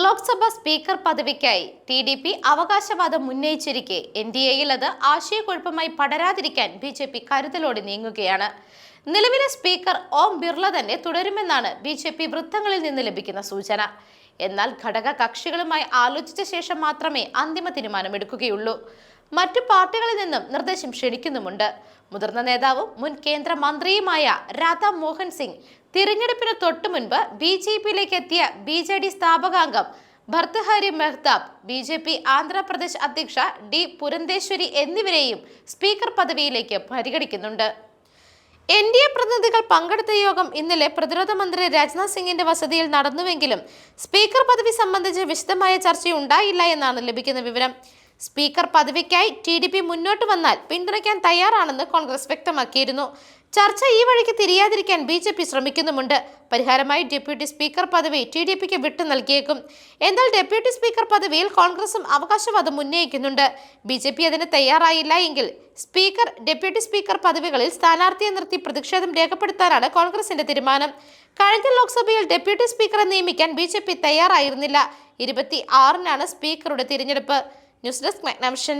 Lok Sabha speaker പദവിക്കായി T D P അവകാശവാദം ഉന്നയിച്ചിരിക്കെ. എൻ ഡി എയിൽ അത് ആശയക്കുഴപ്പമായി പടരാതിരിക്കാൻ ബി ജെ പി കരുതലോടെ നീങ്ങുകയാണ്. നിലവിലെ സ്പീക്കർ ഓം ബിർള തന്നെ തുടരുമെന്നാണ് ബി ജെ പി വൃത്തങ്ങളിൽ നിന്ന് ലഭിക്കുന്ന സൂചന. എന്നാൽ ഘടക കക്ഷികളുമായി ആലോചിച്ച ശേഷം മാത്രമേ അന്തിമ തീരുമാനമെടുക്കുകയുള്ളൂ. മറ്റു പാർട്ടികളിൽ നിന്നും നിർദ്ദേശം ക്ഷണിക്കുന്നുമുണ്ട്. മുതിർന്ന നേതാവും മുൻ കേന്ദ്രമന്ത്രിയുമായ രാധാ മോഹൻ സിംഗ് തിരഞ്ഞെടുപ്പിന് തൊട്ടു മുൻപ് ബി ജെ പിയിലേക്ക് എത്തിയ B J D സ്ഥാപകാംഗം Bhartruhari Mahtab B J P Andhra Pradesh അധ്യക്ഷ ഡി പുരന്തേശ്വരി എന്നിവരെയും സ്പീക്കർ പദവിയിലേക്ക് പരിഗണിക്കുന്നുണ്ട്. എൻ ഡി എ പ്രതിനിധികൾ പങ്കെടുത്ത യോഗം ഇന്നലെ പ്രതിരോധ മന്ത്രി രാജ്നാഥ് സിംഗിന്റെ വസതിയിൽ നടന്നുവെങ്കിലും സ്പീക്കർ പദവി സംബന്ധിച്ച് വിശദമായ ചർച്ചയുണ്ടായില്ല എന്നാണ് ലഭിക്കുന്ന വിവരം. സ്പീക്കർ പദവിക്കായി ടി ഡി പി മുന്നോട്ട് വന്നാൽ പിന്തുണയ്ക്കാൻ തയ്യാറാണെന്ന് കോൺഗ്രസ് വ്യക്തമാക്കിയിരുന്നു. ചർച്ച ഈ വഴിക്ക് തിരിയാതിരിക്കാൻ ബി ജെ പി ശ്രമിക്കുന്നുമുണ്ട്. പരിഹാരമായി ഡെപ്യൂട്ടി സ്പീക്കർ പദവി ടി ഡി പിക്ക് വിട്ടു നൽകിയേക്കും. എന്നാൽ ഡെപ്യൂട്ടി സ്പീക്കർ പദവിയിൽ കോൺഗ്രസും അവകാശവാദം ഉന്നയിക്കുന്നുണ്ട്. ബി ജെ പി അതിന് തയ്യാറായില്ല എങ്കിൽ സ്പീക്കർ ഡെപ്യൂട്ടി സ്പീക്കർ പദവികളിൽ സ്ഥാനാർത്ഥിയെ നിർത്തി പ്രതിഷേധം രേഖപ്പെടുത്താനാണ് കോൺഗ്രസിന്റെ തീരുമാനം. കഴിഞ്ഞ ലോക്സഭയിൽ ഡെപ്യൂട്ടി സ്പീക്കറെ നിയമിക്കാൻ ബി ജെ പി തയ്യാറായിരുന്നില്ല. ഇരുപത്തി ആറിനാണ് സ്പീക്കറുടെ തിരഞ്ഞെടുപ്പ്. News desk Magnavision